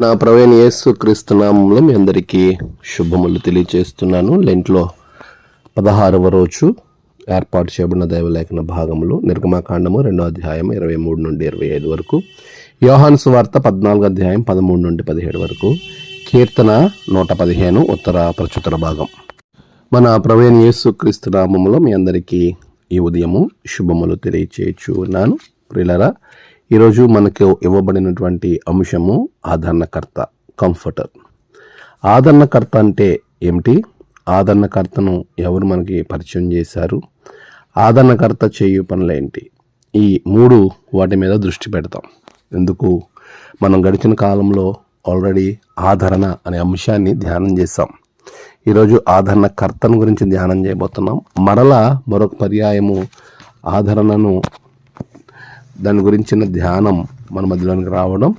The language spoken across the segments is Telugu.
నా ప్రవీణ్ యేసు క్రీస్తునామంలో మీ అందరికీ శుభములు తెలియచేస్తున్నాను. లెంట్లో పదహారవ రోజు ఏర్పాటు చేయబడిన దైవలేఖన భాగములు నిర్గమాకాండము రెండో అధ్యాయం ఇరవై మూడు నుండి ఇరవై ఐదు వరకు యోహాన్ సువార్త పద్నాలుగు అధ్యాయం పదమూడు నుండి పదిహేడు వరకు కీర్తన నూట పదిహేను ఉత్తర ప్రచుత్తర భాగం. మన ప్రవీణ్ యేసు క్రీస్తునామంలో మీ అందరికీ ఈ ఉదయము శుభములు తెలియచేయచ్చు ఉన్నాను ప్రిలరా ఈరోజు మనకు ఇవ్వబడినటువంటి అంశము ఆదరణకర్త కంఫర్టర్ ఆదరణకర్త అంటే ఏమిటి? ఆదరణకర్తను ఎవరు మనకి పరిచయం చేశారు? ఆదరణకర్త చేయు పనులేంటి ఈ మూడు వాటి మీద దృష్టి పెడతాం. ఎందుకు? మనం గడిచిన కాలంలో ఆల్రెడీ ఆదరణ అనే అంశాన్ని ధ్యానం చేస్తాం ఈరోజు ఆదరణకర్తను గురించి ధ్యానం చేయబోతున్నాం. మరలా మరొక పర్యాయము ఆదరణను దాని గురించిన ధ్యానం మన మధ్యలోనికి రావడం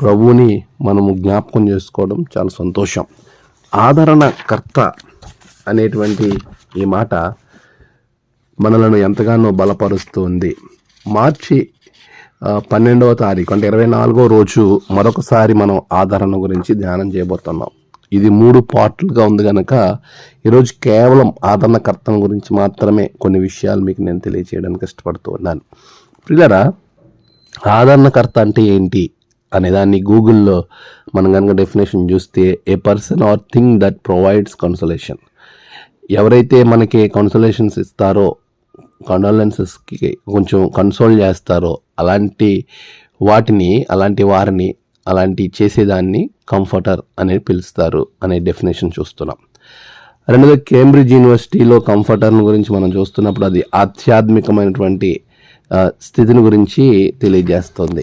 ప్రభువుని మనము జ్ఞాపకం చేసుకోవడం చాలా సంతోషం. ఆదరణకర్త అనేటువంటి ఈ మాట మనలను ఎంతగానో బలపరుస్తుంది. మార్చి పన్నెండవ తారీఖు అంటే ఇరవై నాలుగో రోజు మరొకసారి మనం ఆదరణ గురించి ధ్యానం చేయబోతున్నాం. ఇది మూడు పార్ట్లుగా ఉంది కనుక ఈరోజు కేవలం ఆదరణకర్తన గురించి మాత్రమే కొన్ని విషయాలు మీకు నేను తెలియజేయడానికి ఇష్టపడుతూ ఉన్నాను. పిల్లరా ఆదరణకర్త అంటే ఏంటి అనే దాన్ని గూగుల్లో మనం కనుక డెఫినేషన్ చూస్తే a person or thing that provides consolation ఎవరైతే మనకి కన్సలేషన్స్ ఇస్తారో కండోలెన్సెస్కి కొంచెం కన్సోల్ చేస్తారో అలాంటి వాటిని అలాంటి వారిని అలాంటి చేసేదాన్ని కంఫర్టర్ అనేది పిలుస్తారు అనే డెఫినేషన్ చూస్తున్నాం. రెండోది కేంబ్రిడ్జ్ యూనివర్సిటీలో కంఫర్టర్ని గురించి మనం చూస్తున్నప్పుడు అది ఆధ్యాత్మికమైనటువంటి స్థితిని గురించి తెలియజేస్తుంది.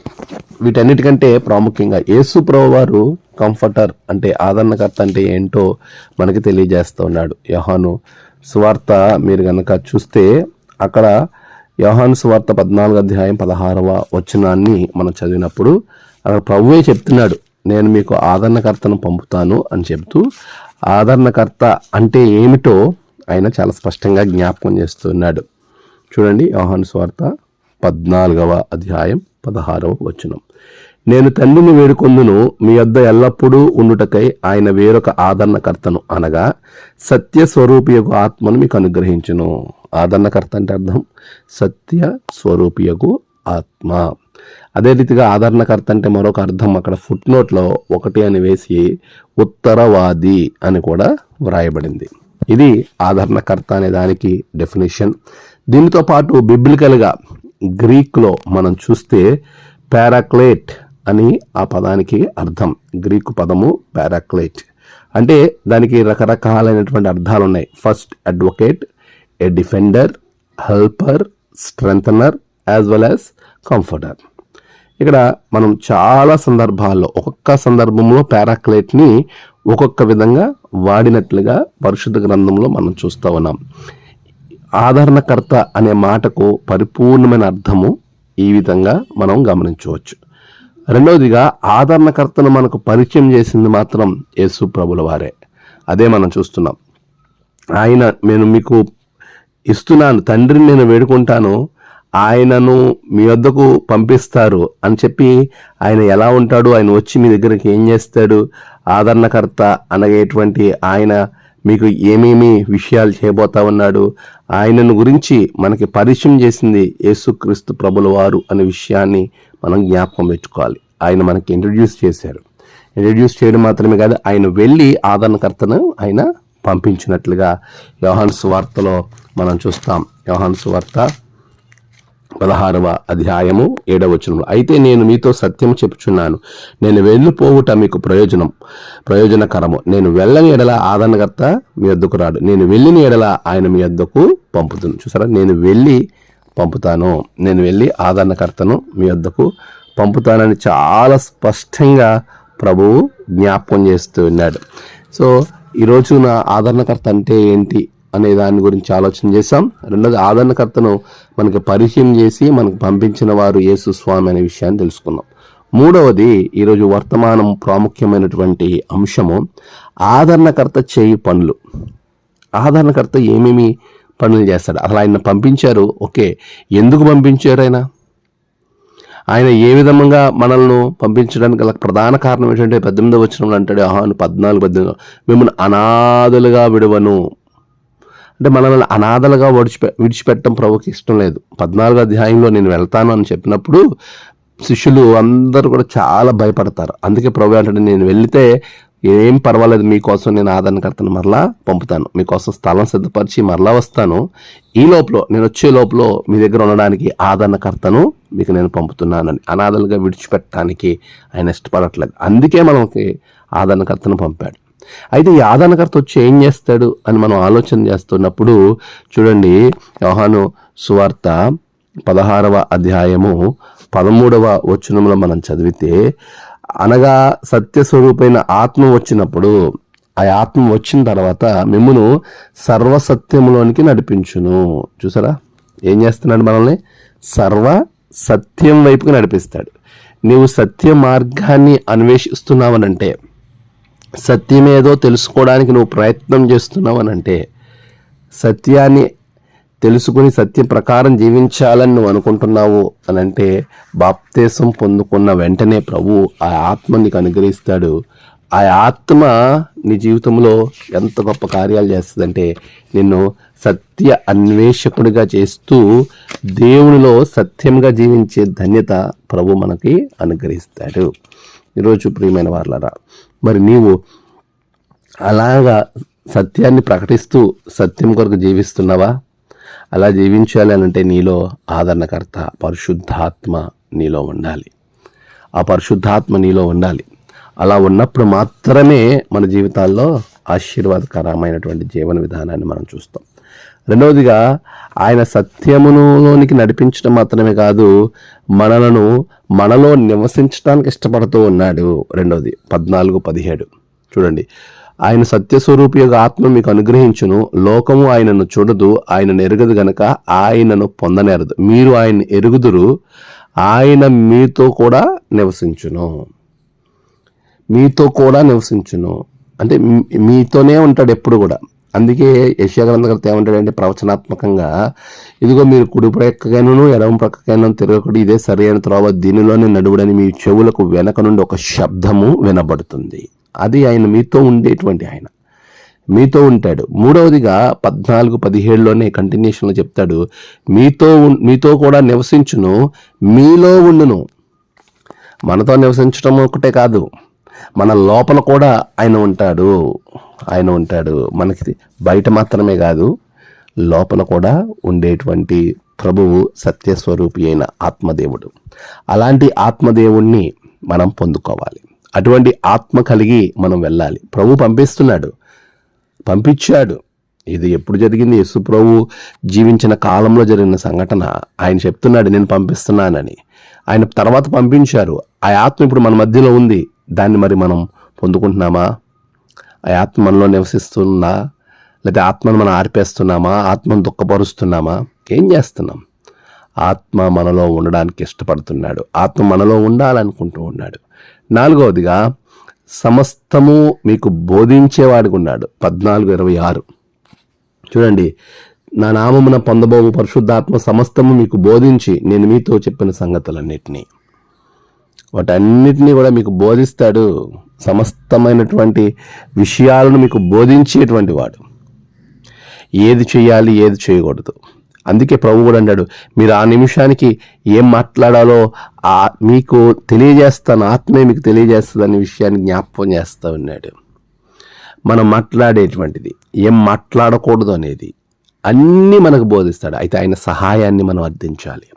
వీటన్నిటికంటే ప్రాముఖ్యంగా యేసు ప్రభు వారు కంఫర్టర్ అంటే ఆదరణకర్త అంటే ఏంటో మనకి తెలియజేస్తూ ఉన్నాడు యోహాను సువార్త మీరు కనుక చూస్తే అక్కడ యోహాను సువార్త పద్నాలుగు అధ్యాయం పదహారవ వచనాన్ని మనం చదివినప్పుడు అక్కడ ప్రభువే చెప్తున్నాడు నేను మీకు ఆదరణకర్తను పంపుతాను అని చెప్తూ ఆదరణకర్త అంటే ఏమిటో ఆయన చాలా స్పష్టంగా జ్ఞాపకం చేస్తున్నాడు. చూడండి యోహాను స్వార్త పద్నాలుగవ అధ్యాయం పదహారవ వచనం. నేను తండ్రిని వేడుకొందును మీ వద్ద ఎల్లప్పుడూ ఉండుటకై ఆయన వేరొక ఆదరణకర్తను అనగా సత్య స్వరూపియకు ఆత్మను మీకు అనుగ్రహించును. ఆదరణకర్త అంటే అర్థం సత్య స్వరూపియకు ఆత్మ. అదే రీతిగా ఆదరణకర్త అంటే మరొక అర్థం అక్కడ ఫుట్ నోట్లో ఒకటి అని వేసి ఉత్తరవాది అని కూడా వ్రాయబడింది. ఇది ఆదరణకర్త అనే దానికి డెఫినేషన్ దీనితో పాటు బిబ్లికల్గా గ్రీక్లో మనం చూస్తే పారాక్లేట్ అని ఆ పదానికి అర్థం. గ్రీకు పదము పారాక్లేట్. అంటే దానికి రకరకాలైనటువంటి అర్థాలు ఉన్నాయి. First advocate a defender helper strengthener as well as comforter. ఇక్కడ మనం చాలా సందర్భాల్లో ఒక్కొక్క సందర్భంలో పారాక్లేట్ని ఒక్కొక్క విధంగా వాడినట్లుగా పరిశుద్ధ గ్రంథంలో మనం చూస్తూ ఉన్నాం. ఆదరణకర్త అనే మాటకు పరిపూర్ణమైన అర్థము ఈ విధంగా మనం గమనించవచ్చు. రెండవదిగా ఆదరణకర్తను మనకు పరిచయం చేసింది మాత్రం యేసు ప్రభుల వారే. అదే మనం చూస్తున్నాం. ఆయన నేను మీకు ఇస్తున్నాను తండ్రిని నేను వేడుకుంటాను ఆయనను మీ వద్దకు పంపిస్తారు అని చెప్పి ఆయన ఎలా ఉంటాడు ఆయన వచ్చి మీ దగ్గరికి ఏం చేస్తాడు ఆదరణకర్త అనగేటువంటి ఆయన మీకు ఏమేమి విషయాలు చేయబోతా ఉన్నాడు ఆయనను గురించి మనకి పరిచయం చేసింది యేసుక్రీస్తు ప్రభుల వారు అనే విషయాన్ని మనం జ్ఞాపకం పెట్టుకోవాలి. ఆయన మనకి ఇంట్రడ్యూస్ చేశారు. ఇంట్రడ్యూస్ చేయడం మాత్రమే కాదు ఆయన వెళ్ళి ఆదరణకర్తను ఆయన పంపించినట్లుగా యోహాన్స్ వార్తలో మనం చూస్తాం. యోహాన్స్ వార్త పదహారవ అధ్యాయము ఏడవ అయితే నేను మీతో సత్యం చెప్పుచున్నాను. నేను వెళ్ళిపోవుట మీకు ప్రయోజనం ప్రయోజనకరము. నేను వెళ్ళని ఎడల ఆదరణకర్త మీ వద్దకు రాడు. నేను వెళ్ళిన ఎడల ఆయన మీ వద్దకు పంపుతుంది చూసారా? నేను వెళ్ళి పంపుతాను. నేను వెళ్ళి ఆదరణకర్తను మీ వద్దకు పంపుతానని చాలా స్పష్టంగా ప్రభువు జ్ఞాపకం చేస్తూ ఉన్నాడు. సో ఈరోజు నా ఆదరణకర్త అంటే ఏంటి? అనే దాని గురించి ఆలోచన చేశాం. రెండోది ఆదరణకర్తను మనకి పరిచయం చేసి మనకు పంపించిన వారు యేసు స్వామి అనే విషయాన్ని తెలుసుకున్నాం. మూడవది ఈరోజు వర్తమానం ప్రాముఖ్యమైనటువంటి అంశము ఆదరణకర్త చేయి పనులు. ఆదరణకర్త ఏమేమి పనులు చేస్తాడు? అసలు ఆయన పంపించారు? ఓకే ఎందుకు పంపించారు ఆయన? ఆయన ఏ విధంగా మనల్ని పంపించడానికి గల ప్రధాన కారణం ఏంటంటే పద్దెనిమిదో వచ్చిన అంటాడు ఆహాను పద్నాలుగు పద్దెనిమిది మిమ్మల్ని అనాథలుగా విడవను అంటే మనల్ని అనాథలుగా విడిచిపె విడిచిపెట్టడం ప్రభుకి ఇష్టం లేదు. పద్నాలుగో అధ్యాయంలో నేను వెళ్తాను అని చెప్పినప్పుడు శిష్యులు అందరూ కూడా చాలా భయపడతారు. అందుకే ప్రభు అంటే నేను వెళితే ఏం పర్వాలేదు మీకోసం నేను ఆదరణకర్తను మరలా పంపుతాను. మీకోసం స్థలం సిద్ధపరిచి మరలా వస్తాను. ఈ లోపల నేను వచ్చే లోపల మీ దగ్గర ఉండడానికి ఆదరణకర్తను మీకు నేను పంపుతున్నానని. అనాథలుగా విడిచిపెట్టడానికి ఆయన ఇష్టపడట్లేదు. అందుకే మనకి ఆదరణకర్తను పంపాడు. అయితే ఈ ఆదరణకర్త వచ్చి ఏం చేస్తాడు అని మనం ఆలోచన చేస్తున్నప్పుడు చూడండి యోహాను సువార్త పదహారవ అధ్యాయము పదమూడవ వచనంలో మనం చదివితే అనగా సత్యస్వరూపైన ఆత్మ వచ్చినప్పుడు ఆ ఆత్మ వచ్చిన తర్వాత మిమ్మును సర్వసత్యంలోనికి నడిపించును. చూసారా? ఏం చేస్తున్నాడు మనల్ని? సర్వ సత్యం వైపుకి నడిపిస్తాడు. నీవు సత్య మార్గాన్ని అన్వేషిస్తున్నావనంటే సత్యమేదో తెలుసుకోవడానికి నువ్వు ప్రయత్నం చేస్తున్నావనంటే సత్యాన్ని తెలుసుకుని సత్యం ప్రకారం జీవించాలని నువ్వు అనుకుంటున్నావు అని అంటే బాప్తేశం పొందుకున్న వెంటనే ప్రభు ఆ ఆత్మ నీకు అనుగ్రహిస్తాడు. ఆ ఆత్మ నీ జీవితంలో ఎంత గొప్ప కార్యాలు చేస్తుందంటే నిన్ను సత్య అన్వేషకుడిగా చేస్తూ దేవునిలో సత్యంగా జీవించే ధన్యత ప్రభు మనకి అనుగ్రహిస్తాడు. ఈరోజు ప్రియమైన వాళ్ళరా మరి నీవు అలాగా సత్యాన్ని ప్రకటిస్తూ సత్యం కొరకు జీవిస్తున్నావా? అలా జీవించాలి అని అంటే నీలో ఆదరణకర్త పరిశుద్ధాత్మ నీలో ఉండాలి. ఆ పరిశుద్ధాత్మ నీలో ఉండాలి. అలా ఉన్నప్పుడు మాత్రమే మన జీవితాల్లో ఆశీర్వాదకరమైనటువంటి జీవన విధానాన్ని మనం చూస్తాం. రెండవదిగా ఆయన సత్యములోనికి నడిపించడం మాత్రమే కాదు మనలను మనలో నివసించడానికి ఇష్టపడుతూ ఉన్నాడు. రెండవది పద్నాలుగు పదిహేడు. చూడండి ఆయన సత్యస్వరూపి యొక్క ఆత్మ మీకు అనుగ్రహించును. లోకము ఆయనను చూడదు ఆయనను ఎరగదు గనక ఆయనను పొందనేరదు. మీరు ఆయన ఎరుగుదురు ఆయన మీతో కూడా నివసించును. మీతో కూడా నివసించును. అంటే మీతోనే ఉంటాడు ఎప్పుడు కూడా. అందుకే యశ్యా గ్రంథకర్త ఏమంటాడంటే ప్రవచనాత్మకంగా ఇదిగో మీరు కుడి ప్రక్కగాను ఎడమ ప్రక్కగాను తిరగకుడు ఇదే సరైన త్రోవ దీనిలోనే నడువుడని మీ చెవులకు వెనక నుండి ఒక శబ్దము వినబడుతుంది. అది ఆయన మీతో ఉండేటువంటి ఆయన. మీతో ఉంటాడు. మూడవదిగా పద్నాలుగు పదిహేడులోనే కంటిన్యూషన్లో చెప్తాడు మీతో ఉన్- మీతో కూడా నివసించును మీలో ఉండును. మనతో నివసించడం ఒకటే కాదు మన లోపల కూడా ఆయన ఉంటాడు. ఆయన ఉంటాడు. మనకి బయట మాత్రమే కాదు లోపల కూడా ఉండేటువంటి ప్రభువు సత్యస్వరూపి అయిన ఆత్మదేవుడు. అలాంటి ఆత్మదేవుణ్ణి మనం పొందుకోవాలి. అటువంటి ఆత్మ కలిగి మనం వెళ్ళాలి. ప్రభు పంపిస్తున్నాడు. పంపించాడు. ఇది ఎప్పుడు జరిగింది? యేసు ప్రభు జీవించిన కాలంలో జరిగిన సంఘటన. ఆయన చెప్తున్నాడు నేను పంపిస్తున్నానని. ఆయన తర్వాత పంపించారు. ఆ ఆత్మ ఇప్పుడు మన మధ్యలో ఉంది. దాన్ని మరి మనం పొందుకుంటున్నామా? ఆ ఆత్మ మనలో నివసిస్తుందా లేదా ఆత్మను మనం ఆర్పేస్తున్నామా ఆత్మను దుఃఖపరుస్తున్నామా ఏం చేస్తున్నాం? ఆత్మ మనలో ఉండడానికి ఇష్టపడుతున్నాడు. ఆత్మ మనలో ఉండాలనుకుంటూ ఉన్నాడు. నాలుగవదిగా సమస్తము మీకు బోధించేవాడికి ఉన్నాడు. పద్నాలుగు ఇరవై ఆరు. చూడండి నా నామమున పొందబోవు పరిశుద్ధాత్మ సమస్తము మీకు బోధించి నేను మీతో చెప్పిన సంగతులన్నిటినీ. వాటన్నిటినీ కూడా మీకు బోధిస్తాడు. సమస్తమైనటువంటి విషయాలను మీకు బోధించేటువంటి వాడు. ఏది చేయాలి ఏది చేయకూడదు. అందుకే ప్రభు కూడా అన్నాడు మీరు ఆ నిమిషానికి ఏం మాట్లాడాలో ఆ మీకు తెలియజేస్తాను ఆత్మే మీకు తెలియజేస్తుంది అనే విషయాన్ని జ్ఞాపకం చేస్తా ఉన్నాడు. మనం మాట్లాడేటువంటిది ఏం మాట్లాడకూడదు అనేది అన్నీ మనకు బోధిస్తాడు. అయితే ఆయన సహాయాన్ని మనం అర్థించాలి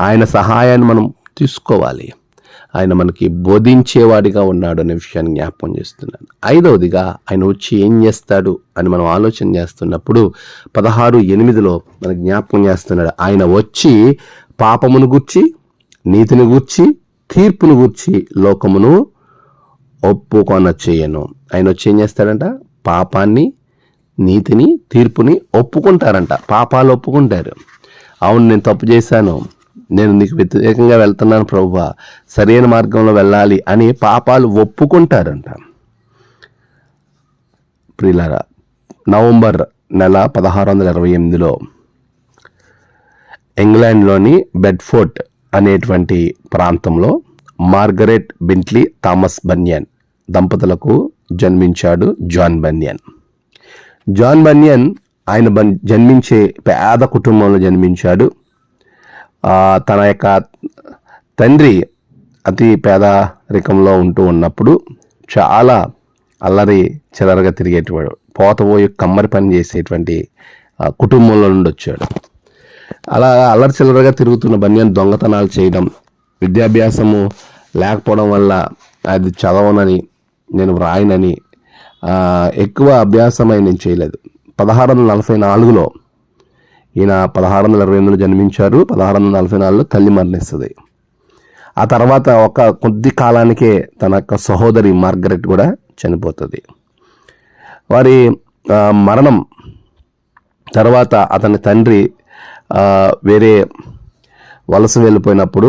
ఆయన సహాయాన్ని మనం తీసుకోవాలి. ఆయన మనకి బోధించేవాడిగా ఉన్నాడు అనే విషయాన్ని జ్ఞాపకం చేస్తున్నాను ఐదవదిగా ఆయన వచ్చి ఏం చేస్తాడు అని మనం ఆలోచన చేస్తున్నప్పుడు పదహారు ఎనిమిదిలో మనకు జ్ఞాపకం చేస్తున్నాడు. ఆయన వచ్చి పాపమును గూర్చి నీతిని గూర్చి తీర్పును గూర్చి లోకమును ఒప్పుకొన చేయను. ఆయన వచ్చి ఏం చేస్తాడంట? పాపాన్ని నీతిని తీర్పుని ఒప్పుకుంటారంట. పాపాలు ఒప్పుకుంటారు. అవును నేను తప్పు చేశాను. నేను నీకు వ్యతిరేకంగా వెళ్తున్నాను ప్రభువా సరైన మార్గంలో వెళ్ళాలి అని పాపాలు ఒప్పుకుంటారంట. ప్రియులారా నవంబర్ నెల పదహారు వందల ఇరవై ఎనిమిదిలో ఇంగ్లాండ్లోని బెడ్ఫోర్ట్ అనేటువంటి ప్రాంతంలో మార్గరెట్ బెంట్లీ థామస్ బన్యన్ దంపతులకు జన్మించాడు జాన్ బన్యన్. జాన్ బన్యన్ ఆయన బన్ జన్మించే పేద కుటుంబంలో జన్మించాడు. తన యొక్క తండ్రి అతి పేదరికంలో ఉంటూ ఉన్నప్పుడు చాలా అల్లరి చిల్లరగా తిరిగేటివాడు పోతపోయి కమ్మరి పని చేసేటువంటి కుటుంబంలో నుండి వచ్చాడు. అలా అల్లరి చిల్లరగా తిరుగుతున్న బన్యన్ దొంగతనాలు చేయడం విద్యాభ్యాసము లేకపోవడం వల్ల అది చదవనని నేను వ్రాయనని ఎక్కువ అభ్యాసమై నేను చేయలేదు. పదహారు వందల నలభై నాలుగులో ఈయన పదహారు వందల ఇరవై ఎనిమిదిలో జన్మించారు. పదహారు వందల నలభై నాలుగులో తల్లి మరణిస్తుంది. ఆ తర్వాత ఒక కొద్ది కాలానికే తన యొక్క సహోదరి మార్గరెట్ కూడా చనిపోతుంది. వారి మరణం తర్వాత అతని తండ్రి వేరే వలస వెళ్ళిపోయినప్పుడు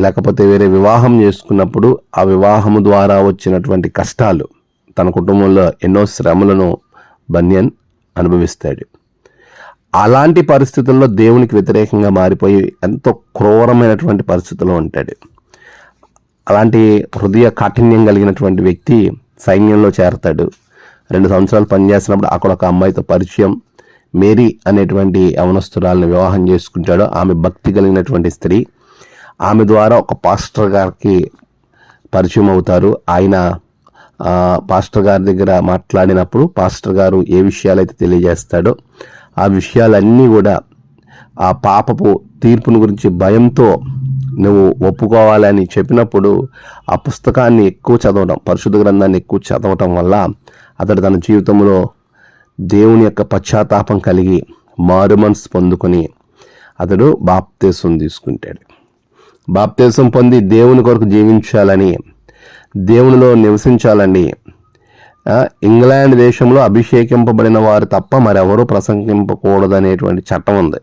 లేకపోతే వేరే వివాహం చేసుకున్నప్పుడు ఆ వివాహము ద్వారా వచ్చినటువంటి కష్టాలు తన కుటుంబంలో ఎన్నో శ్రమలను బన్యన్ అనుభవిస్తాడు. అలాంటి పరిస్థితుల్లో దేవునికి వ్యతిరేకంగా మారిపోయి ఎంతో క్రూరమైనటువంటి పరిస్థితుల్లో ఉంటాడు. అలాంటి హృదయ కాఠిన్యం కలిగినటువంటి వ్యక్తి సైన్యంలో చేరతాడు. రెండు సంవత్సరాలు పనిచేసినప్పుడు అక్కడ ఒక అమ్మాయితో పరిచయం. మేరీ అనేటువంటి యవనస్తురాలను వివాహం చేసుకుంటాడు. ఆమె భక్తి కలిగినటువంటి స్త్రీ. ఆమె ద్వారా ఒక పాస్టర్ గారికి పరిచయం అవుతారు. ఆయన పాస్టర్ గారి దగ్గర మాట్లాడినప్పుడు పాస్టర్ గారు ఏ విషయాలైతే తెలియజేస్తాడో ఆ విషయాలన్నీ కూడా ఆ పాపపు తీర్పును గురించి భయంతో నువ్వు ఒప్పుకోవాలని చెప్పినప్పుడు ఆ పుస్తకాన్ని ఎక్కువ చదవడం పరిశుద్ధ గ్రంథాన్ని ఎక్కువ చదవటం వల్ల అతడు తన జీవితంలో దేవుని యొక్క పశ్చాత్తాపం కలిగి మారు మనసు పొందుకొని అతడు బాప్తేశం తీసుకుంటాడు. బాప్తేశం పొంది దేవుని కొరకు జీవించాలని దేవునిలో నివసించాలని ఇంగ్లాండ్ దేశంలో అభిషేకింపబడిన వారు తప్ప మరెవరూ ప్రసంగింపకూడదనేటువంటి చట్టం ఉంది.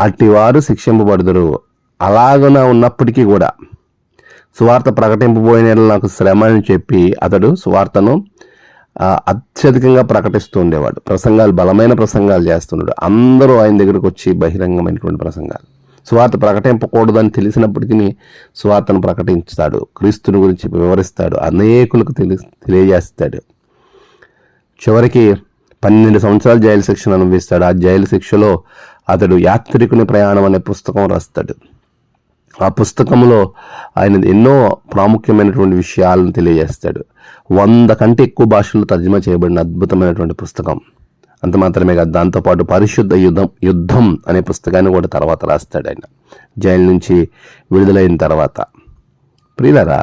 అట్టివారు శిక్షింపబడుదురు. అలాగన ఉన్నప్పటికీ కూడా సువార్త ప్రకటింపబోయిన నాకు శ్రమ అని చెప్పి అతడు సువార్తను అత్యధికంగా ప్రకటిస్తూ ఉండేవాడు. ప్రసంగాలు బలమైన ప్రసంగాలు చేస్తున్నాడు. అందరూ ఆయన దగ్గరకు వచ్చి బహిరంగమైనటువంటి ప్రసంగాలు. సువార్త ప్రకటింపకూడదని తెలిసినప్పటికీ సువార్తను ప్రకటించుతాడు క్రీస్తుని గురించి వివరిస్తాడు. అనేకులకు తెలి తెలియజేస్తాడు. చివరికి పన్నెండు సంవత్సరాలు జైలు శిక్షను అనుభవిస్తాడు. ఆ జైలు శిక్షలో అతడు యాత్రికుని ప్రయాణం అనే పుస్తకం రాస్తాడు. ఆ పుస్తకంలో ఆయన ఎన్నో ప్రాముఖ్యమైనటువంటి విషయాలను తెలియజేస్తాడు. వంద కంటే ఎక్కువ భాషల్లో తర్జుమా చేయబడిన అద్భుతమైనటువంటి పుస్తకం. అంత మాత్రమే కాదు దాంతోపాటు పరిశుద్ధ యుద్ధం యుద్ధం అనే పుస్తకాన్ని కూడా తర్వాత రాస్తాడు ఆయన. జైలు నుంచి విడుదలైన తర్వాత. ప్రియులరా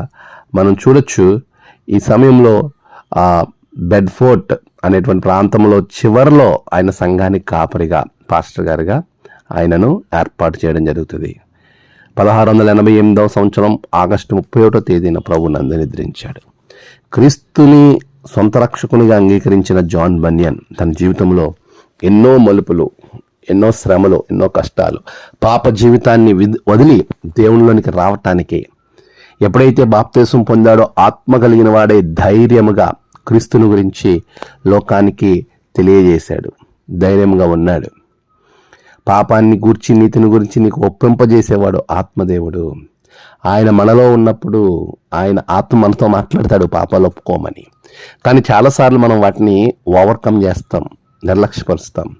మనం చూడొచ్చు ఈ సమయంలో ఆ బెడ్ఫోర్ట్ అనేటువంటి ప్రాంతంలో చివరిలో ఆయన సంఘానికి కాపరిగా పాస్టర్ గారుగా ఆయనను ఏర్పాటు చేయడం జరుగుతుంది. పదహారు వందల ఎనభై ఎనిమిదవ సంవత్సరం ఆగస్టు ముప్పై ఒకటో తేదీన ప్రభు నందు నిద్రించాడు క్రీస్తుని సొంత రక్షకునిగా అంగీకరించిన జాన్ బన్యన్ తన జీవితంలో ఎన్నో మలుపులు ఎన్నో శ్రమలు ఎన్నో కష్టాలు పాప జీవితాన్ని వదిలి దేవునిలోనికి రావటానికి ఎప్పుడైతే బాప్తేశం పొందాడో ఆత్మ కలిగిన వాడే ధైర్యముగా క్రీస్తుని గురించి లోకానికి తెలియజేశాడు. ధైర్యంగా ఉన్నాడు. పాపాన్ని గూర్చి నీతిని గురించి నీకు ఒప్పింపజేసేవాడు ఆత్మదేవుడు. ఆయన మనలో ఉన్నప్పుడు ఆయన ఆత్మ మనతో మాట్లాడతాడు పాపాలు ఒప్పుకోమని. కానీ చాలాసార్లు మనం వాటిని ఓవర్కమ్ చేస్తాం నిర్లక్ష్యపరుస్తాం.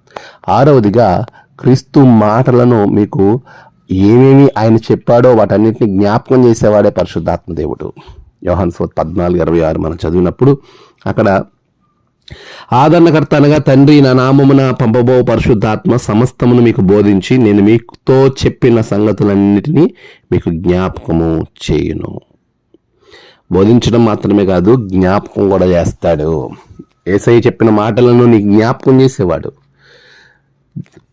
ఆరవదిగా క్రీస్తు మాటలను మీకు ఏమేమి ఆయన చెప్పాడో వాటన్నిటిని జ్ఞాపకం చేసేవాడే పరిశుద్ధాత్మదేవుడు యోహాన్ సోత్ పద్నాలుగు ఇరవై ఆరు మనం చదివినప్పుడు అక్కడ ఆదరణకర్త అనగా తండ్రి నా నామమున పంపబో పరిశుద్ధాత్మ సమస్తమును మీకు బోధించి నేను మీతో చెప్పిన సంగతులన్నిటినీ మీకు జ్ఞాపకము చేయును. బోధించడం మాత్రమే కాదు జ్ఞాపకం కూడా చేస్తాడు. ఏసై చెప్పిన మాటలను నీ జ్ఞాపకం చేసేవాడు.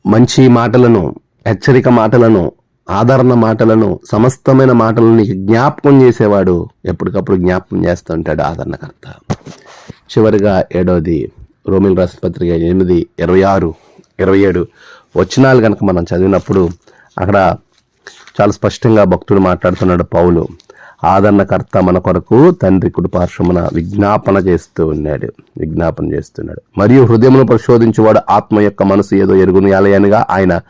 మంచి మాటలను హెచ్చరిక మాటలను ఆదరణ మాటలను సమస్తమైన మాటలను నీకు జ్ఞాపకం చేసేవాడు. ఎప్పటికప్పుడు జ్ఞాపకం చేస్తూ ఉంటాడు ఆదరణకర్త. చివరిగా ఏడవది రోమిల్ రాసిన పత్రిక ఎనిమిది ఇరవై ఆరు ఇరవై ఏడు. వచనాలు కనుక మనం చదివినప్పుడు అక్కడ చాలా స్పష్టంగా భక్తుడు మాట్లాడుతున్నాడు పౌలు. ఆదరణకర్త మన కొరకు తండ్రి కుటుంబాశ్రమన విజ్ఞాపన చేస్తూ ఉన్నాడు. విజ్ఞాపన చేస్తున్నాడు. మరియు హృదయమును పరిశోధించేవాడు ఆత్మ యొక్క మనసు ఏదో ఎరుగును అనగా ఆయన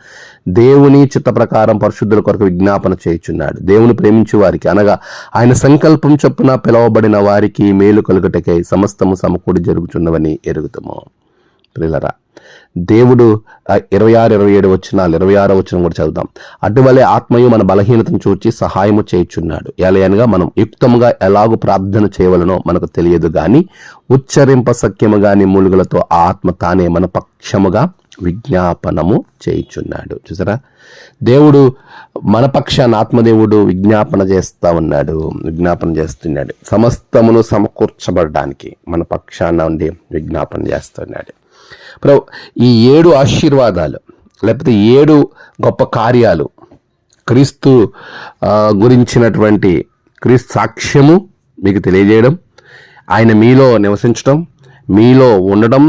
దేవుని చిత్త ప్రకారం పరిశుద్ధుల కొరకు విజ్ఞాపన చేయుచున్నాడు. దేవుని ప్రేమించే వారికి అనగా ఆయన సంకల్పం చొప్పున పిలవబడిన వారికి మేలు కలుగుటకై సమస్తము సమకూడి జరుగుచున్నవని ఎరుగుతాము ప్రిలరా దేవుడు ఇరవై ఆరు ఇరవై ఏడు వచ్చినాలు ఇరవై ఆరో వచ్చిన కూడా చదువుతాం అటువలే ఆత్మయు మన బలహీనతను చూచి సహాయము చేయుచున్నాడు. ఎలయనగా మనం యుక్తముగా ఎలాగూ ప్రార్థన చేయవలనో మనకు తెలియదు కానీ ఉచ్చరింప సఖ్యము కానీ మూలుగులతో ఆత్మ తానే మన పక్షముగా విజ్ఞాపనము చేయుచున్నాడు. చూసారా? దేవుడు మన పక్షాన ఆత్మదేవుడు విజ్ఞాపన చేస్తూ ఉన్నాడు విజ్ఞాపన చేస్తున్నాడు. సమస్తమును సమకూర్చబడడానికి మన పక్షాన ఉండి విజ్ఞాపన చేస్తున్నాడు. ప్రభు ఈ ఏడు ఆశీర్వాదాలు లేకపోతే ఏడు గొప్ప కార్యాలు క్రీస్తు గురించినటువంటి క్రీస్తు సాక్ష్యము మీకు తెలియజేయడం ఆయన మీలో నివసించడం మీలో ఉండడం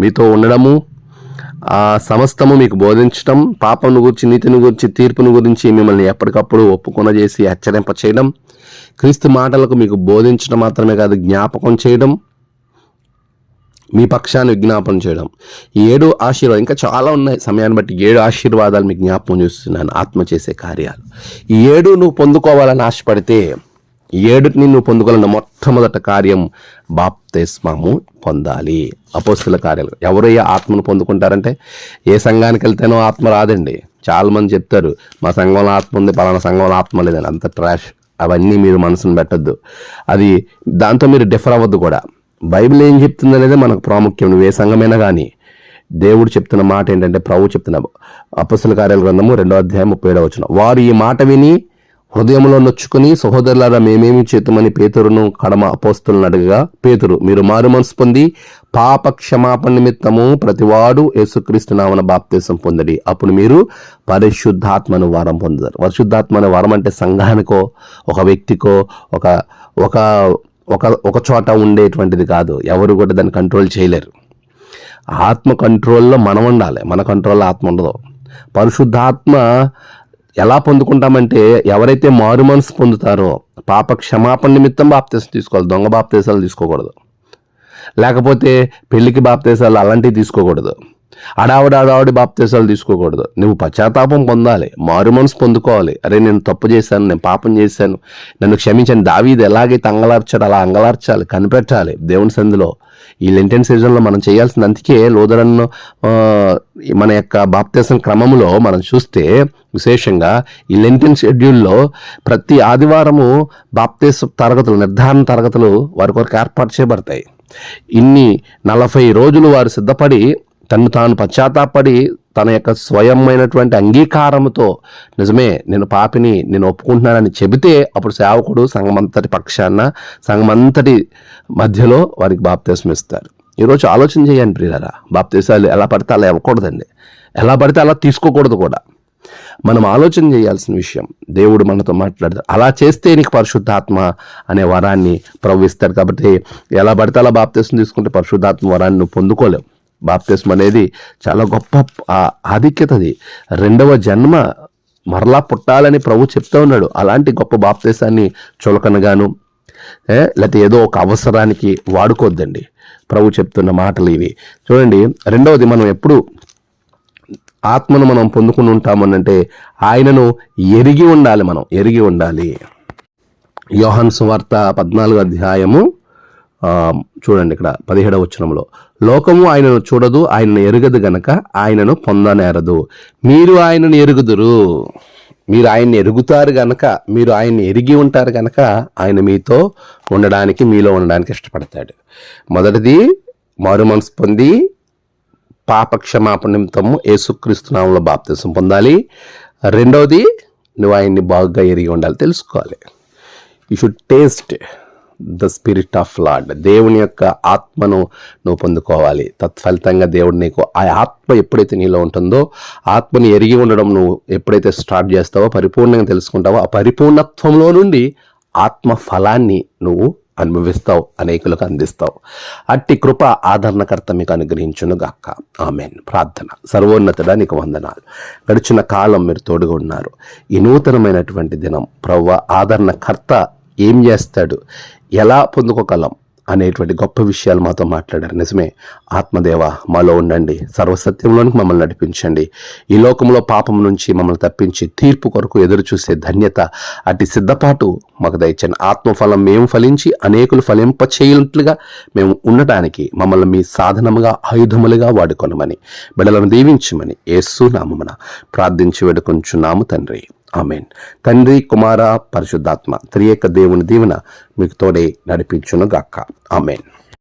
మీతో ఉండడము సమస్తము మీకు బోధించడం పాపను గురించి నీతిని గురించి తీర్పును గురించి మిమ్మల్ని ఎప్పటికప్పుడు ఒప్పుకొన చేసి హెచ్చరింప చేయడం క్రీస్తు మాటలకు మీకు బోధించడం మాత్రమే కాదు జ్ఞాపకం చేయడం మీ పక్షాన్ని విజ్ఞాపన చేయడం. ఏడు ఆశీర్వాదం ఇంకా చాలా ఉన్నాయి. సమయాన్ని బట్టి ఏడు ఆశీర్వాదాలు మీకు జ్ఞాపకం చేస్తున్నాను. ఆత్మ చేసే కార్యాలు. ఈ ఏడు నువ్వు పొందుకోవాలని ఆశపడితే ఏడుని నువ్వు పొందుకోవాలన్న మొట్టమొదట కార్యం బాప్తేస్మాము పొందాలి. అపోస్తుల కార్యాలు. ఎవరయ్యా ఆత్మను పొందుకుంటారంటే? ఏ సంఘానికి వెళ్తేనో ఆత్మ రాదండి. చాలామంది చెప్తారు మా సంఘంలో ఆత్మ ఉంది పలానా సంఘంలో ఆత్మ లేదని. అంత ట్రాష్ అవన్నీ మీరు మనసును పెట్టద్దు. అది దాంతో మీరు డిఫర్ అవ్వద్దు కూడా. బైబిల్ ఏం చెప్తుంది అనేది మనకు ప్రాముఖ్యం. నువ్వు ఏ సంఘమైనా కానీ దేవుడు చెప్తున్న మాట ఏంటంటే ప్రభు చెప్తున్న అపస్సుల కార్యాల గ్రంథము రెండో అధ్యాయం ముప్పై ఏడవ వచ్చిన వారు ఈ మాట విని హృదయంలో నొచ్చుకుని సహోదరులారా మేమేమి చేతుమని పేతురును కడమ అపోస్తులను అడగగా పేతురు మీరు మారు మనసు పొంది పాప క్షమాపణ నిమిత్తము ప్రతివాడు యేసుక్రీస్తు నామన బాప్తీసం పొందడి. అప్పుడు మీరు పరిశుద్ధాత్మను వరం పొందుతారు. పరిశుద్ధాత్మను వరం అంటే సంఘానికో ఒక వ్యక్తికో ఒక ఒక ఒక ఒక చోట ఉండేటువంటిది కాదు. ఎవరు కూడా దాన్ని కంట్రోల్ చేయలేరు. ఆత్మ కంట్రోల్లో మనం ఉండాలి. మన కంట్రోల్లో ఆత్మ ఉండదు. పరిశుద్ధాత్మ ఎలా పొందుకుంటామంటే ఎవరైతే మారు మనసు పొందుతారో పాప క్షమాపణ నిమిత్తం బాప్తీసం తీసుకోవాలి. దొంగ బాప్తీసాలు తీసుకోకూడదు. లేకపోతే పెళ్ళికి బాప్తీసాలు అలాంటివి తీసుకోకూడదు. అడావిడాడావిడి బాప్తీసాలు తీసుకోకూడదు. నువ్వు పశ్చాత్తాపం పొందాలి. మారు మనసు పొందుకోవాలి. అరే నేను తప్పు చేశాను నేను పాపం చేశాను. నన్ను క్షమించండి. దావీది ఎలాగైతే అంగలార్చాడు అలా అంగలార్చాలి కనిపెట్టాలి దేవుని సంధిలో ఈ లెంటెన్ సీజన్లో మనం చేయాల్సింది అందుకే లోదరన్ను మన యొక్క బాప్తీసం క్రమంలో మనం చూస్తే విశేషంగా ఈ లెంటెన్ షెడ్యూల్లో ప్రతి ఆదివారము బాప్తీస తరగతులు నిర్ధారణ తరగతులు వారి కొరకు ఏర్పాటు చేయబడతాయి. ఇన్ని నలభై రోజులు వారు సిద్ధపడి తను తాను పశ్చాత్తాపడి తన యొక్క స్వయమైనటువంటి అంగీకారంతో నిజమే నేను పాపిని నేను ఒప్పుకుంటున్నానని చెబితే అప్పుడు సేవకుడు సంఘమంతటి పక్షాన సంఘమంతటి మధ్యలో వారికి బాప్తీసం ఇస్తారు. ఈరోజు ఆలోచన చేయండి ప్రియరా బాప్తీసాలు ఎలా పడితే అలా ఇవ్వకూడదండి. ఎలా పడితే అలా తీసుకోకూడదు కూడా. మనం ఆలోచన చేయాల్సిన విషయం దేవుడు మనతో మాట్లాడతాడు. అలా చేస్తే నీకు పరిశుద్ధాత్మ అనే వరాన్ని ప్రవహిస్తాడు. కాబట్టి ఎలా పడితే అలా బాప్తీసం తీసుకుంటే పరిశుద్ధాత్మ వరాన్ని నువ్వు పొందుకోలేవు. బాప్తిస్మ అనేది చాలా గొప్ప ఆధిక్యతది. ఆధిక్యత అది రెండవ జన్మ మరలా పుట్టాలని ప్రభు చెప్తా ఉన్నాడు. అలాంటి గొప్ప బాప్తీసాన్ని చులకనగాను లేకపోతే ఏదో ఒక అవసరానికి వాడుకోవద్దండి ప్రభు చెప్తున్న మాటలు ఇవి. చూడండి రెండవది మనం ఎప్పుడు ఆత్మను మనం పొందుకుని ఉంటామనంటే ఆయనను ఎరిగి ఉండాలి మనం ఎరిగి ఉండాలి. యోహన్ సువార్త పద్నాలుగు అధ్యాయము చూడండి ఇక్కడ పదిహేడవ వచనంలో. లోకము ఆయనను చూడదు ఆయనను ఎరుగదు గనక ఆయనను పొందనేరదు. మీరు ఆయనను ఎరుగుదురు. మీరు ఆయన్ని ఎరుగుతారు గనక మీరు ఆయన్ని ఎరిగి ఉంటారు గనక ఆయన మీతో ఉండడానికి మీలో ఉండడానికి ఇష్టపడతాడు. మొదటిది మారు మనసు పొంది పాప క్షమాపణ నిమిత్తము యేసుక్రీస్తు బాప్తిసం పొందాలి. రెండవది నువ్వు ఆయన్ని బాగా ఎరిగి ఉండాలి తెలుసుకోవాలి. You should taste the spirit of lord దేవుని యొక్క ఆత్మను నువ్వు పొందుకోవాలి. తత్ఫలితంగా దేవుడు నీకు ఆ ఆత్మ ఎప్పుడైతే నీలో ఉంటుందో ఆత్మని ఎరిగి ఉండడం నువ్వు ఎప్పుడైతే స్టార్ట్ చేస్తావో పరిపూర్ణంగా తెలుసుకుంటావో ఆ పరిపూర్ణత్వంలో నుండి ఆత్మ ఫలాన్ని నువ్వు అనుభవిస్తావు అనేకులకు అందిస్తావు. అట్టి కృప ఆదరణకర్త మీకు అనుగ్రహించును గాక ఆమెన్. ప్రార్థన. సర్వోన్నతుడా నీకు వందనాలు. గడిచిన కాలం మీరు తోడుగా ఉన్నారు. ఈ నూతనమైనటువంటి దినం ప్రవ్వ ఆదరణకర్త ఏం చేస్తాడు? ఎలా పొందుకోగలం? అనేటువంటి గొప్ప విషయాలు మాతో మాట్లాడారు. నిజమే. ఆత్మదేవ మాలో ఉండండి. సర్వసత్యంలోనికి మమ్మల్ని నడిపించండి. ఈ లోకంలో పాపం నుంచి మమ్మల్ని తప్పించి తీర్పు కొరకు ఎదురు చూసే ధన్యత అటు సిద్ధపాటు మాకు దయచండి ఆత్మఫలం మేము ఫలించి అనేకులు ఫలింపచేయనట్లుగా మేము ఉండటానికి మమ్మల్ని మీ సాధనముగా ఆయుధములుగా వాడుకొనమని బిడలను దీవించమని యేసు నామమున ప్రార్థించి వేడుకొంచున్నాము తండ్రి. ఆమెన్. తండ్రి కుమార పరిశుద్ధాత్మ త్రియేక దేవుని దీవెన మీకు తోడే నడిపించునుగాక. ఆమెన్.